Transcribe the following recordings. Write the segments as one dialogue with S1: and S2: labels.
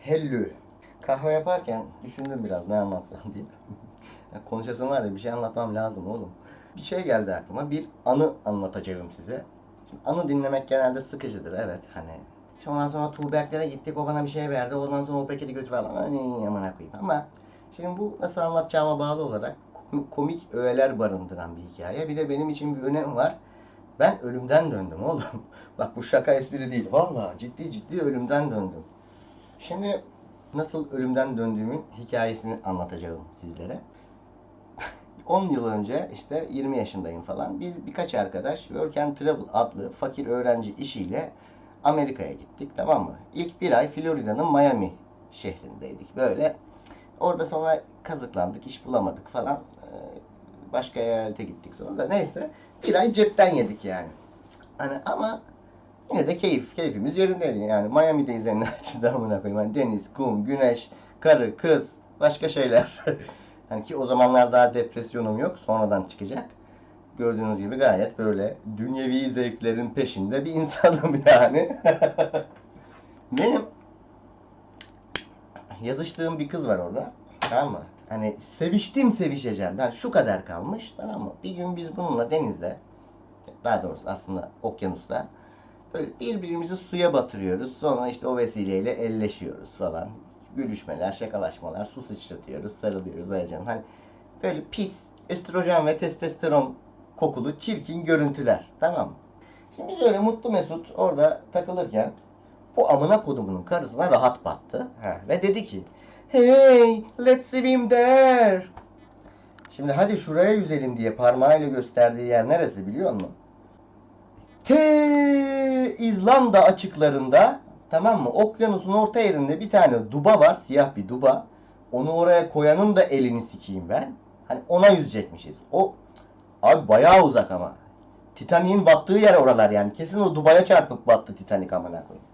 S1: Hello. Kahve yaparken düşündüm biraz ne anlatsam diye. Konuşasım var ya bir şey anlatmam lazım oğlum. Bir şey geldi aklıma. Bir anı anlatacağım size. Şimdi anı dinlemek genelde sıkıcıdır evet hani. İşte ondan sonra Tuğberklere gittik o bana bir şey verdi. Ondan sonra o paketi götür falan. Ay amına koyayım. Ama şimdi bu nasıl anlatacağıma bağlı olarak kom- komik öğeler barındıran bir hikaye. Bir de benim için bir önemi var. Ben ölümden döndüm oğlum. Bak bu şaka espri değil. Vallahi ciddi ciddi ölümden döndüm. Şimdi nasıl ölümden döndüğümün hikayesini anlatacağım sizlere. 10 yıl önce işte 20 yaşındayım falan. Biz birkaç arkadaş Work and Travel adlı fakir öğrenci işiyle Amerika'ya gittik tamam mı? İlk bir ay Florida'nın Miami şehrindeydik. Böyle orada sonra kazıklandık, iş bulamadık falan. Ee, Başka eyalete gittik sonra da neyse. Bir ay cepten yedik yani. Hani ama yine de keyif, keyfimiz yerindeydi. Yani Miami'deyiz en açıdan amına koyayım. Hani deniz, kum, güneş, karı, kız, başka şeyler. hani ki o zamanlar daha depresyonum yok. Sonradan çıkacak. Gördüğünüz gibi gayet böyle dünyevi zevklerin peşinde bir insanım yani. Benim yazıştığım bir kız var orada. Tamam mı? Hani seviştim sevişeceğim. Ben şu kadar kalmış. Tamam mı? Bir gün biz bununla denizde daha doğrusu aslında okyanusta böyle birbirimizi suya batırıyoruz. Sonra işte o vesileyle elleşiyoruz falan. Gülüşmeler, şakalaşmalar, su sıçratıyoruz, sarılıyoruz Aycan. Hani böyle pis, östrojen ve testosteron kokulu çirkin görüntüler. Tamam mı? Şimdi biz öyle mutlu mesut orada takılırken bu amına kodumunun karısına rahat battı. Ha, ve dedi ki Hey, let's swim there. Şimdi hadi şuraya yüzelim diye parmağıyla gösterdiği yer neresi biliyor musun? İzlanda açıklarında tamam mı? Okyanusun orta yerinde bir tane duba var. Siyah bir duba. Onu oraya koyanın da elini sikeyim ben. Hani ona yüzecekmişiz. O abi bayağı uzak ama. Titanik'in battığı yer oralar yani. Kesin o Dubai'ye çarpıp battı Titanic amına koyayım.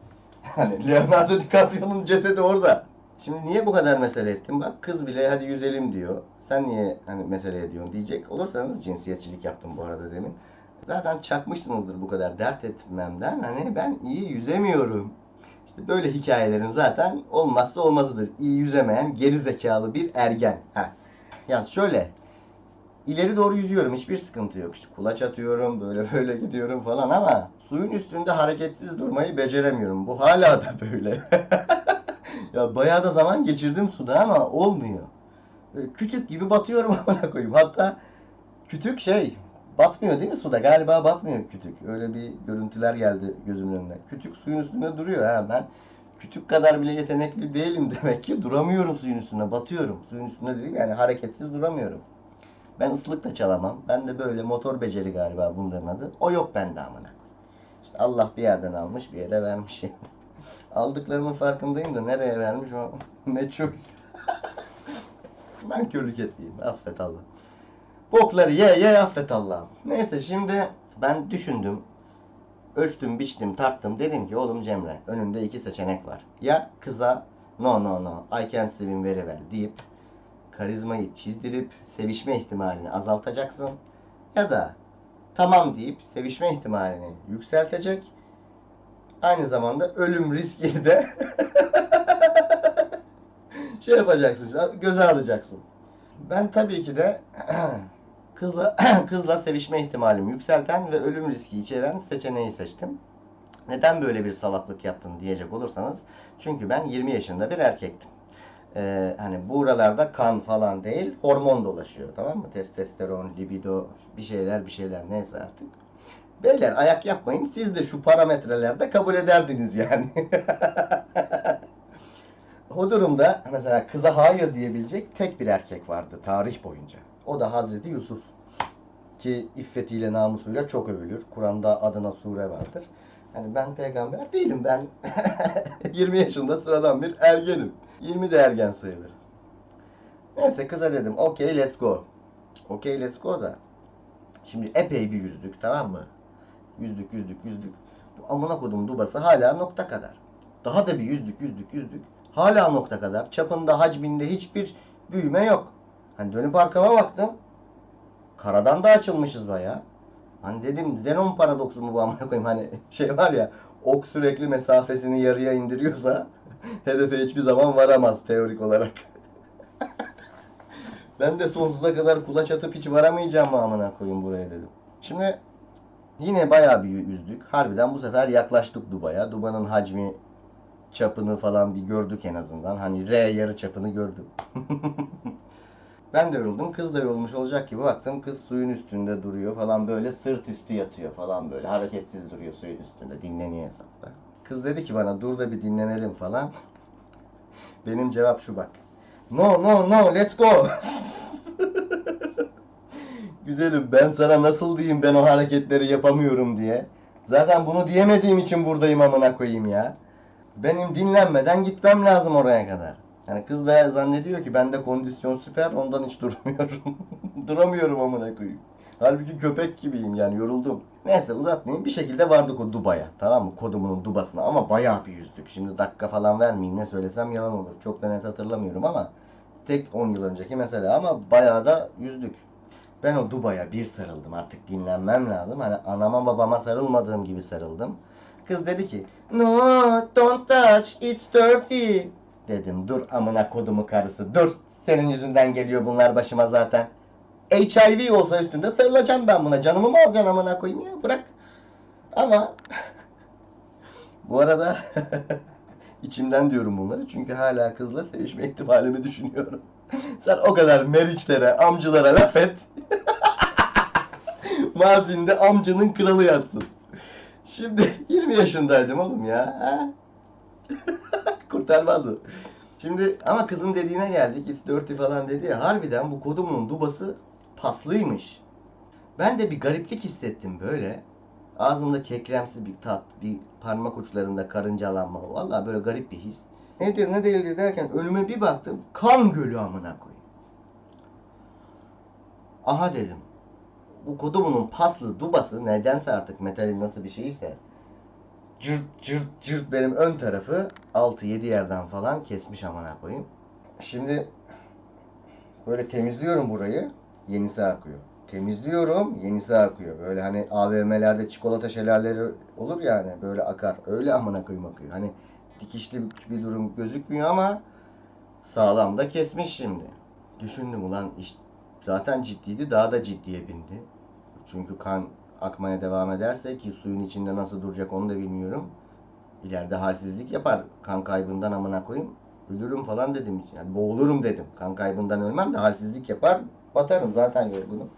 S1: Hani Leonardo DiCaprio'nun cesedi orada. Şimdi niye bu kadar mesele ettim? Bak kız bile hadi yüzelim diyor. Sen niye hani mesele ediyorsun diyecek olursanız cinsiyetçilik yaptım bu arada demin. Zaten çakmışsınızdır bu kadar dert etmemden. Hani ben iyi yüzemiyorum. İşte böyle hikayelerin zaten olmazsa olmazıdır. İyi yüzemeyen geri zekalı bir ergen. Ha. Yani şöyle ileri doğru yüzüyorum. Hiçbir sıkıntı yok. İşte kulaç atıyorum, böyle böyle gidiyorum falan ama suyun üstünde hareketsiz durmayı beceremiyorum. Bu hala da böyle. ya bayağı da zaman geçirdim suda ama olmuyor. Böyle kütük gibi batıyorum amına koyayım. Hatta kütük şey batmıyor değil mi suda? Galiba batmıyor kütük. Öyle bir görüntüler geldi gözümün önüne. Kütük suyun üstünde duruyor ha ben. Kütük kadar bile yetenekli değilim demek ki. Duramıyorum suyun üstünde. Batıyorum. Suyun üstünde değil yani hareketsiz duramıyorum. Ben ıslık da çalamam. Ben de böyle motor beceri galiba bunların adı. O yok bende amına. İşte Allah bir yerden almış bir yere vermiş. Aldıklarımın farkındayım da nereye vermiş o meçhul. ben körlük etmeyeyim. Affet Allah. Bokları ye ye affet Allah'ım. Neyse şimdi ben düşündüm. Ölçtüm, biçtim, tarttım. Dedim ki oğlum Cemre önünde iki seçenek var. Ya kıza no no no I can't swim very well deyip karizmayı çizdirip sevişme ihtimalini azaltacaksın. Ya da tamam deyip sevişme ihtimalini yükseltecek. Aynı zamanda ölüm riskini de şey yapacaksın, göze alacaksın. Ben tabii ki de kızla kızla sevişme ihtimalimi yükselten ve ölüm riski içeren seçeneği seçtim. Neden böyle bir salaklık yaptın diyecek olursanız çünkü ben 20 yaşında bir erkektim. Ee, hani buralarda kan falan değil hormon dolaşıyor tamam mı? Testosteron, libido bir şeyler bir şeyler neyse artık. Beyler ayak yapmayın siz de şu parametrelerde kabul ederdiniz yani. o durumda mesela kıza hayır diyebilecek tek bir erkek vardı tarih boyunca. O da Hazreti Yusuf. Ki iffetiyle namusuyla çok övülür. Kur'an'da adına sure vardır. Hani ben peygamber değilim. Ben 20 yaşında sıradan bir ergenim. 20 de ergen sayılır. Neyse kıza dedim okey let's go. Okey let's go da. Şimdi epey bir yüzdük tamam mı? Yüzdük yüzdük yüzdük. Bu amına kodum dubası hala nokta kadar. Daha da bir yüzdük yüzdük yüzdük. Hala nokta kadar. Çapında hacminde hiçbir büyüme yok. Hani dönüp arkama baktım. Karadan da açılmışız bayağı. Hani dedim Zenon paradoksu mu bu amına koyayım hani şey var ya ok sürekli mesafesini yarıya indiriyorsa hedefe hiçbir zaman varamaz teorik olarak. ben de sonsuza kadar kulaç atıp hiç varamayacağım mı amına koyayım buraya dedim. Şimdi yine bayağı bir yüzdük. Harbiden bu sefer yaklaştık Dubai'ye. Dubai'nin hacmi çapını falan bir gördük en azından. Hani R yarı çapını gördüm. ben de yoruldum. Kız da yorulmuş olacak gibi baktım. Kız suyun üstünde duruyor falan böyle sırt üstü yatıyor falan böyle. Hareketsiz duruyor suyun üstünde. Dinleniyor hesapta. Kız dedi ki bana dur da bir dinlenelim falan. Benim cevap şu bak. No no no let's go. Güzelim ben sana nasıl diyeyim ben o hareketleri yapamıyorum diye. Zaten bunu diyemediğim için buradayım amına koyayım ya. Benim dinlenmeden gitmem lazım oraya kadar. Yani kız da zannediyor ki bende kondisyon süper ondan hiç durmuyorum. Duramıyorum amına koyayım. Halbuki köpek gibiyim yani yoruldum. Neyse uzatmayayım bir şekilde vardık o Dubai'ye. Tamam mı? Kodumunun Dubasına ama bayağı bir yüzdük. Şimdi dakika falan vermeyeyim ne söylesem yalan olur. Çok da net hatırlamıyorum ama tek 10 yıl önceki mesela ama bayağı da yüzdük. Ben o Dubai'ye bir sarıldım artık dinlenmem lazım. Hani anama babama sarılmadığım gibi sarıldım. Kız dedi ki No don't touch it's dirty. Dedim dur amına kodumu karısı dur. Senin yüzünden geliyor bunlar başıma zaten. HIV olsa üstünde sarılacağım ben buna. Canımı mı alacaksın amına koyayım ya bırak. Ama bu arada içimden diyorum bunları çünkü hala kızla sevişme ihtimalimi düşünüyorum. Sen o kadar meriçlere, amcılara laf et. Mazinde amcanın kralı yatsın. Şimdi 20 yaşındaydım oğlum ya. Kurtarmaz o. Şimdi ama kızın dediğine geldik. It's dirty falan dedi ya. Harbiden bu kodumunun dubası paslıymış. Ben de bir gariplik hissettim böyle. Ağzımda kekremsi bir tat, bir parmak uçlarında karıncalanma. Vallahi böyle garip bir his. Nedir ne değildir derken önüme bir baktım. Kan gölü amına koyayım. Aha dedim. Bu kodumunun paslı dubası nedense artık metalin nasıl bir şeyse cırt cırt cırt benim ön tarafı 6-7 yerden falan kesmiş amına koyayım. Şimdi böyle temizliyorum burayı. Yenisi akıyor. Temizliyorum, yenisi akıyor. Böyle hani AVM'lerde çikolata şelaleleri olur ya hani böyle akar. Öyle amına koyayım akıyor. Hani dikişli bir durum gözükmüyor ama sağlam da kesmiş şimdi. Düşündüm ulan iş zaten ciddiydi daha da ciddiye bindi. Çünkü kan akmaya devam ederse ki suyun içinde nasıl duracak onu da bilmiyorum. İleride halsizlik yapar. Kan kaybından amına koyayım. Ölürüm falan dedim. Yani boğulurum dedim. Kan kaybından ölmem de halsizlik yapar. Batarım zaten yorgunum.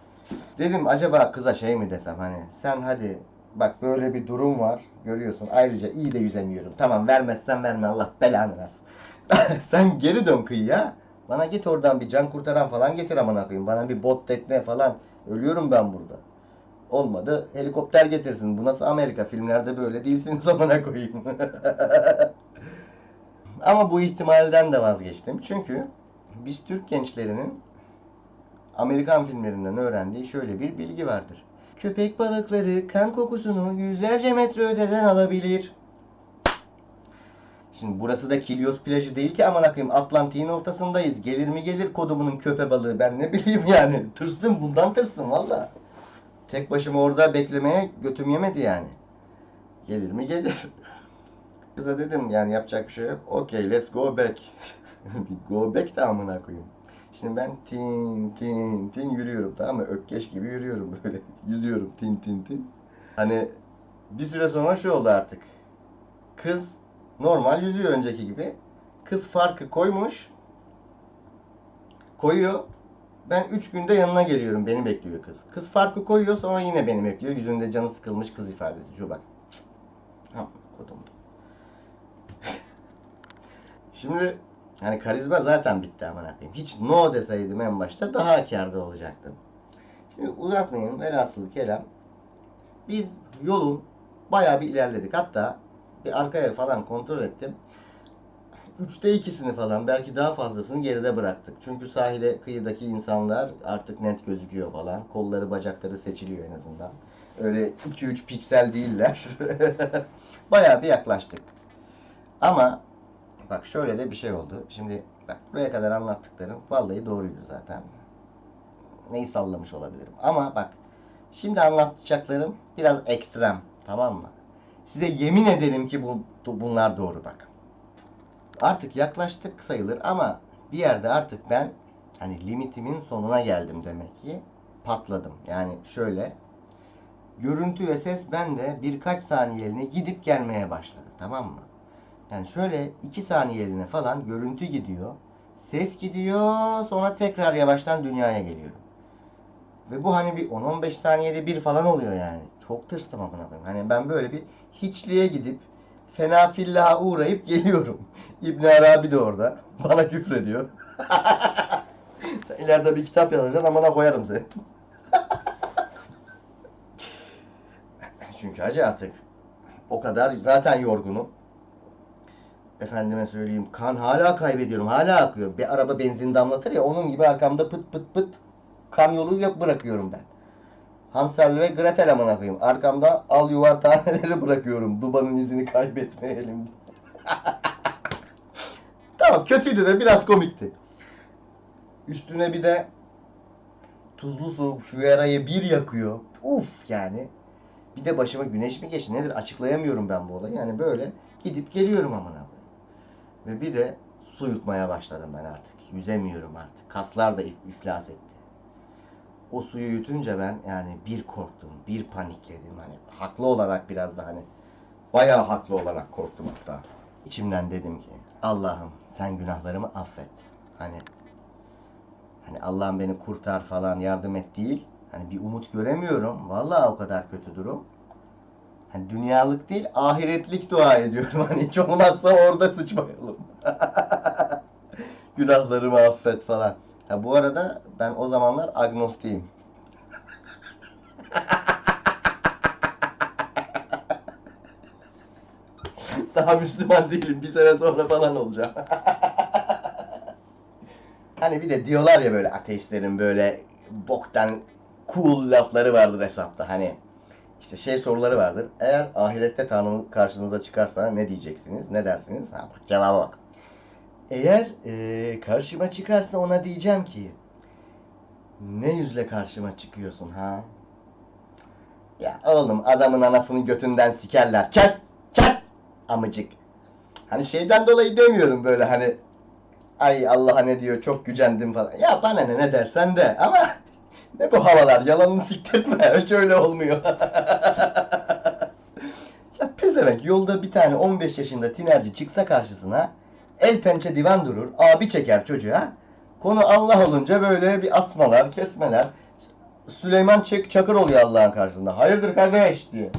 S1: Dedim acaba kıza şey mi desem hani sen hadi bak böyle bir durum var görüyorsun ayrıca iyi de yüzemiyorum. Tamam vermezsen verme Allah belanı versin. sen geri dön kıyıya. Bana git oradan bir can kurtaran falan getir amına koyayım. Bana bir bot tekne falan. Ölüyorum ben burada. Olmadı helikopter getirsin. Bu nasıl Amerika? Filmlerde böyle değilsiniz amına koyayım. Ama bu ihtimalden de vazgeçtim. Çünkü biz Türk gençlerinin Amerikan filmlerinden öğrendiği şöyle bir bilgi vardır. Köpek balıkları kan kokusunu yüzlerce metre öteden alabilir. Şimdi burası da Kilyos plajı değil ki aman akıyım Atlantik'in ortasındayız. Gelir mi gelir kodumunun köpe balığı ben ne bileyim yani. Tırstım bundan tırstım valla. Tek başıma orada beklemeye götüm yemedi yani. Gelir mi gelir. Kıza dedim yani yapacak bir şey yok. Okey let's go back. go back de amına koyayım. Şimdi ben tin tin tin yürüyorum tamam mı? Ökkeş gibi yürüyorum böyle. Yüzüyorum tin tin tin. Hani bir süre sonra şu oldu artık. Kız normal yüzüyor önceki gibi. Kız farkı koymuş. Koyuyor. Ben 3 günde yanına geliyorum. Beni bekliyor kız. Kız farkı koyuyor sonra yine beni bekliyor. Yüzünde canı sıkılmış kız ifadesi. Şu bak. Ha, kodum. Şimdi hani karizma zaten bitti aman koyayım. Hiç no deseydim en başta daha kârda olacaktım. Şimdi uzatmayın. Velhasıl kelam. Biz yolun bayağı bir ilerledik. Hatta bir arkaya falan kontrol ettim. Üçte ikisini falan belki daha fazlasını geride bıraktık. Çünkü sahile kıyıdaki insanlar artık net gözüküyor falan. Kolları bacakları seçiliyor en azından. Öyle 2-3 piksel değiller. Bayağı bir yaklaştık. Ama bak şöyle de bir şey oldu. Şimdi bak buraya kadar anlattıklarım vallahi doğruydu zaten. Neyi sallamış olabilirim. Ama bak şimdi anlatacaklarım biraz ekstrem. Tamam mı? Size yemin ederim ki bu, bunlar doğru bak. Artık yaklaştık sayılır ama bir yerde artık ben hani limitimin sonuna geldim demek ki. Patladım. Yani şöyle görüntü ve ses bende birkaç saniyeliğine gidip gelmeye başladı. Tamam mı? Yani şöyle 2 saniyeliğine falan görüntü gidiyor. Ses gidiyor. Sonra tekrar yavaştan dünyaya geliyorum. Ve bu hani bir 10-15 saniyede bir falan oluyor yani. Çok tırstım amına koyayım. Hani ben böyle bir hiçliğe gidip fena fillaha uğrayıp geliyorum. İbn Arabi de orada. Bana küfrediyor. Sen ileride bir kitap yazacaksın amına koyarım seni. Çünkü hacı artık o kadar zaten yorgunum. Efendime söyleyeyim kan hala kaybediyorum. Hala akıyor. Bir araba benzin damlatır ya onun gibi arkamda pıt pıt pıt kan yok bırakıyorum ben. Hansel ve Gretel amına koyayım. Arkamda al yuvar taneleri bırakıyorum. Dubanın izini kaybetmeyelim. Tamam kötüydü de biraz komikti. Üstüne bir de tuzlu su şu yarayı bir yakıyor. Uf yani. Bir de başıma güneş mi geçti nedir açıklayamıyorum ben bu olayı. Yani böyle gidip geliyorum amına. Ve bir de su yutmaya başladım ben artık. Yüzemiyorum artık. Kaslar da if- iflas etti. O suyu yutunca ben yani bir korktum, bir panikledim. Hani haklı olarak biraz da hani bayağı haklı olarak korktum hatta. İçimden dedim ki Allah'ım sen günahlarımı affet. Hani hani Allah'ım beni kurtar falan yardım et değil. Hani bir umut göremiyorum. Vallahi o kadar kötü durum. Hani dünyalık değil, ahiretlik dua ediyorum. Hani hiç olmazsa orada sıçmayalım. Günahlarımı affet falan. Ha bu arada ben o zamanlar agnostiyim. Daha Müslüman değilim. Bir sene sonra falan olacağım. hani bir de diyorlar ya böyle ateistlerin böyle boktan cool lafları vardır hesapta. Hani işte şey soruları vardır. Eğer ahirette Tanrı karşınıza çıkarsa ne diyeceksiniz? Ne dersiniz? Ha bak cevaba bak. Eğer eee, karşıma çıkarsa ona diyeceğim ki ne yüzle karşıma çıkıyorsun ha? Ya oğlum adamın anasını götünden sikerler. Kes! Amıcık. Hani şeyden dolayı demiyorum böyle hani ay Allah'a ne diyor çok gücendim falan. Ya bana ne ne dersen de ama ne bu havalar yalanını siktirtme hiç öyle olmuyor. ya pezevenk yolda bir tane 15 yaşında tinerci çıksa karşısına el pençe divan durur abi çeker çocuğa. Konu Allah olunca böyle bir asmalar kesmeler. Süleyman Çek Çakır oluyor Allah'ın karşısında. Hayırdır kardeş diye.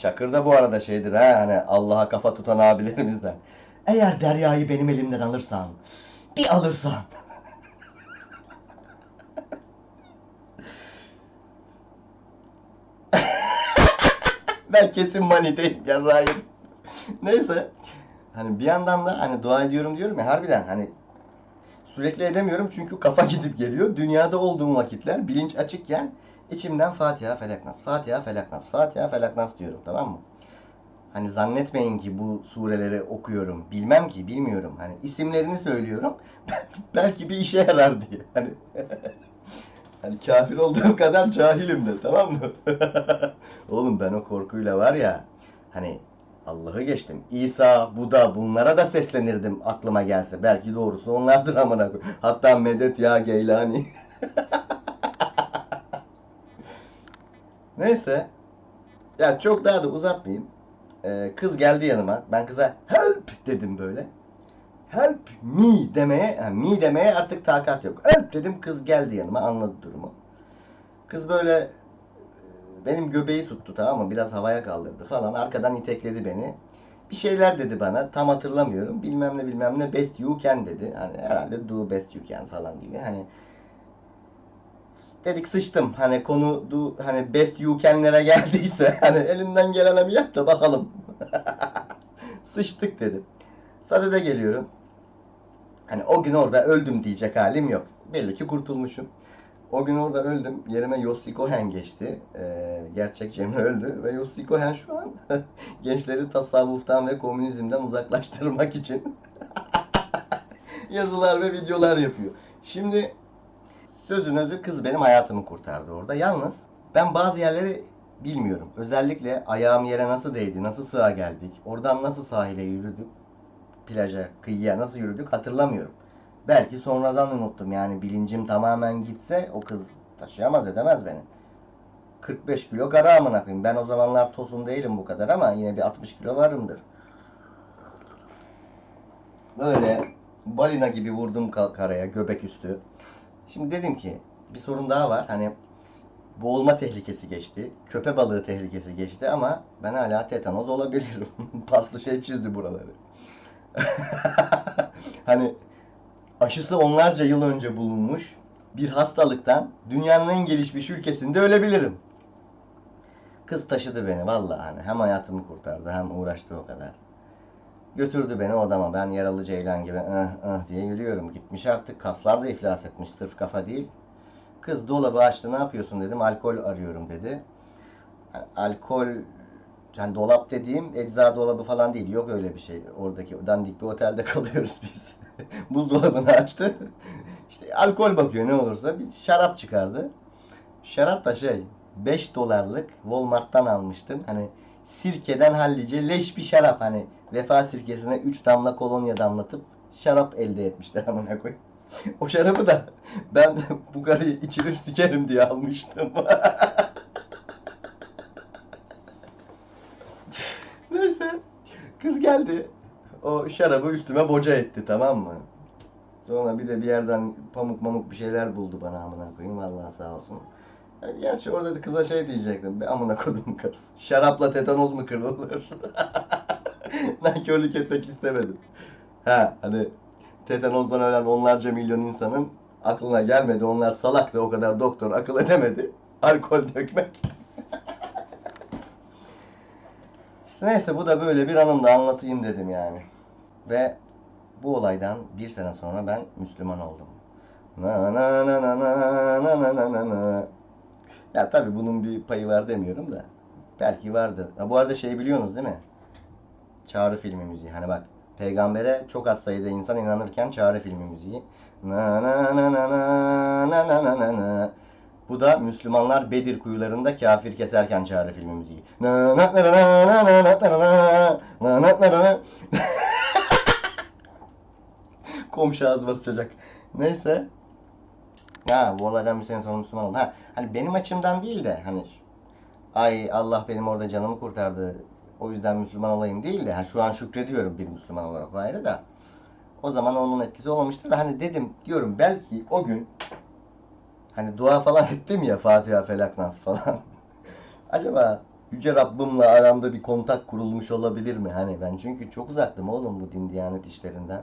S1: Çakır da bu arada şeydir ha hani Allah'a kafa tutan abilerimizden. Eğer Derya'yı benim elimden alırsan, bir alırsan. ben kesin maniteyim yarrağıyım. Neyse. Hani bir yandan da hani dua ediyorum diyorum ya harbiden hani sürekli edemiyorum çünkü kafa gidip geliyor. Dünyada olduğum vakitler bilinç açıkken içimden Fatiha Felak Nas, Fatiha Felak Nas, Fatiha Felak Nas diyorum tamam mı? Hani zannetmeyin ki bu sureleri okuyorum. Bilmem ki, bilmiyorum. Hani isimlerini söylüyorum. Belki bir işe yarar diye. Hani Hani kafir olduğum kadar cahilim de tamam mı? Oğlum ben o korkuyla var ya hani Allah'ı geçtim. İsa, Buda bunlara da seslenirdim aklıma gelse. Belki doğrusu onlardır amına. Hatta medet ya Geylani. Neyse. Ya çok daha da uzatmayayım. Ee, kız geldi yanıma. Ben kıza help dedim böyle. Help me demeye, yani me demeye artık takat yok. Help dedim kız geldi yanıma anladı durumu. Kız böyle e, benim göbeği tuttu tamam mı? Biraz havaya kaldırdı falan. Arkadan itekledi beni. Bir şeyler dedi bana. Tam hatırlamıyorum. Bilmem ne bilmem ne best you can dedi. Hani herhalde do best you can falan gibi. Hani dedik sıçtım. Hani konu do, hani best you can'lere geldiyse hani elinden gelene bir yap da bakalım. Sıçtık dedim. Sadede geliyorum. Hani o gün orada öldüm diyecek halim yok. Belli ki kurtulmuşum. O gün orada öldüm. Yerime Yossi Cohen geçti. Ee, gerçek Cemre öldü. Ve Yossi Cohen şu an gençleri tasavvuftan ve komünizmden uzaklaştırmak için yazılar ve videolar yapıyor. Şimdi sözün özü kız benim hayatımı kurtardı orada. Yalnız ben bazı yerleri bilmiyorum. Özellikle ayağım yere nasıl değdi, nasıl sığa geldik, oradan nasıl sahile yürüdük, plaja, kıyıya nasıl yürüdük hatırlamıyorum. Belki sonradan unuttum yani bilincim tamamen gitse o kız taşıyamaz edemez beni. 45 kilo kara amına koyayım. Ben o zamanlar tosun değilim bu kadar ama yine bir 60 kilo varımdır. Böyle balina gibi vurdum ka- karaya göbek üstü. Şimdi dedim ki bir sorun daha var. Hani boğulma tehlikesi geçti. Köpe balığı tehlikesi geçti ama ben hala tetanoz olabilirim. Paslı şey çizdi buraları. hani aşısı onlarca yıl önce bulunmuş bir hastalıktan dünyanın en gelişmiş ülkesinde ölebilirim. Kız taşıdı beni vallahi hani hem hayatımı kurtardı hem uğraştı o kadar. Götürdü beni odama. Ben yaralı ceylan gibi ıh ıh diye yürüyorum. Gitmiş artık. Kaslar da iflas etmiş. Sırf kafa değil. Kız dolabı açtı. Ne yapıyorsun dedim. Alkol arıyorum dedi. Alkol yani dolap dediğim ecza dolabı falan değil. Yok öyle bir şey. Oradaki dandik bir otelde kalıyoruz biz. Buzdolabını açtı. İşte alkol bakıyor ne olursa. Bir şarap çıkardı. Şarap da şey 5 dolarlık Walmart'tan almıştım. Hani sirkeden hallice leş bir şarap hani vefa sirkesine 3 damla kolonya damlatıp şarap elde etmişler amına koy. O şarabı da ben bu karıyı içirir sikerim diye almıştım. Neyse kız geldi. O şarabı üstüme boca etti tamam mı? Sonra bir de bir yerden pamuk mamuk bir şeyler buldu bana amına koyayım vallahi sağ olsun. Yani gerçi orada da kıza şey diyecektim. Be amına kodum karısı. Şarapla tetanoz mu kırılır? Nankörlük etmek istemedim. Ha hani tetanozdan ölen onlarca milyon insanın aklına gelmedi. Onlar salaktı o kadar doktor akıl edemedi. Alkol dökmek. İşte neyse bu da böyle bir anım da anlatayım dedim yani. Ve bu olaydan bir sene sonra ben Müslüman oldum. Na na na na na na na na na. Ya tabii bunun bir payı var demiyorum da. Belki vardır. Ha, bu arada şey biliyorsunuz değil mi? Çağrı filmi müziği. Hani bak peygambere çok az sayıda insan inanırken çağrı filmi müziği. Na na na na na na na na na. Bu da Müslümanlar Bedir kuyularında kafir keserken çağrı filmi müziği. Na na na na na na na na na na na na. Komşu ağzıma sıçacak. Neyse. Ha bu olaydan bir sene sonra Müslüman oldum. Ha hani benim açımdan değil de hani ay Allah benim orada canımı kurtardı. O yüzden Müslüman olayım değil de ha, şu an şükrediyorum bir Müslüman olarak o ayrı da. O zaman onun etkisi olmamıştır da hani dedim diyorum belki o gün hani dua falan ettim ya Fatiha Felak Nas falan. Acaba Yüce Rabbimle aramda bir kontak kurulmuş olabilir mi? Hani ben çünkü çok uzaktım oğlum bu din diyanet işlerinden.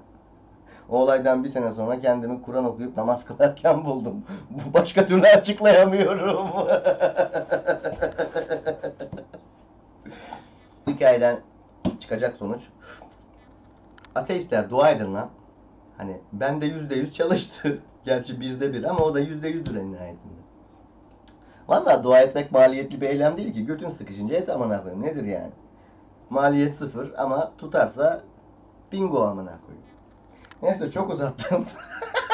S1: O olaydan bir sene sonra kendimi Kur'an okuyup namaz kılarken buldum. Bu başka türlü açıklayamıyorum. Hikayeden çıkacak sonuç. Ateistler dua edin lan. Hani ben de yüzde yüz çalıştı. Gerçi birde bir ama o da yüzde yüzdür en nihayetinde. Valla dua etmek maliyetli bir eylem değil ki. Götün sıkışınca et amına koyayım. Nedir yani? Maliyet sıfır ama tutarsa bingo amına koyayım. Neyse çok uzattım.